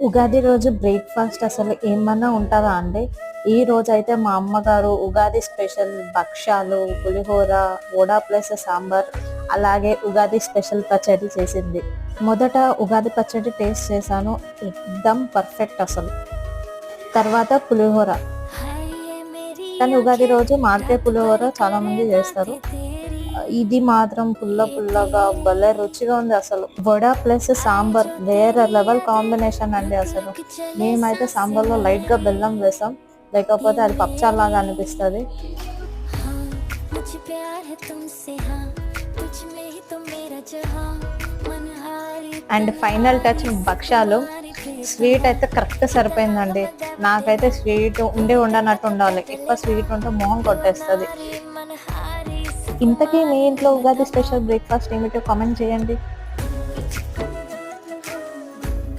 ఉగాది రోజు బ్రేక్ఫాస్ట్ అసలు ఏమన్నా ఉంటుందా అండి? ఈ రోజు అయితే మా అమ్మగారు ఉగాది స్పెషల్ భక్ష్యాలు పులిహోర వడా ప్లస్ సాంబార్ అలాగే ఉగాది స్పెషల్ పచ్చడి చేసింది. మొదట ఉగాది పచ్చడి టేస్ట్ చేశాను ఎక్దమ్ పర్ఫెక్ట్ అసలు. తర్వాత పులిహోర. కానీ ఉగాది రోజు మాడికాయ పులిహోర చాలామంది చేస్తారు. ఇది మాత్రం పుల్ల పుల్లగా భలే రుచిగా ఉంది అసలు. వడ ప్లస్ సాంబార్ వేరే లెవెల్ కాంబినేషన్ అండి అసలు. మేమైతే సాంబార్లో లైట్గా బెల్లం వేసాం. లేకపోతే అది పప్చాలాగా అనిపిస్తుంది. అండ్ ఫైనల్ టచ్ భక్ష్యాలు. స్వీట్ అయితే కరెక్ట్ సరిపోయిందండి. నాకైతే స్వీట్ ఉండి ఉండనట్టు ఉండాలి. ఎక్కువ స్వీట్ ఉంటే మొహం కొట్టేస్తుంది. ఇంతకీ మీ ఇంట్లో ఉగాది స్పెషల్ బ్రేక్ఫాస్ట్ ఏమిటో కామెంట్ చేయండి.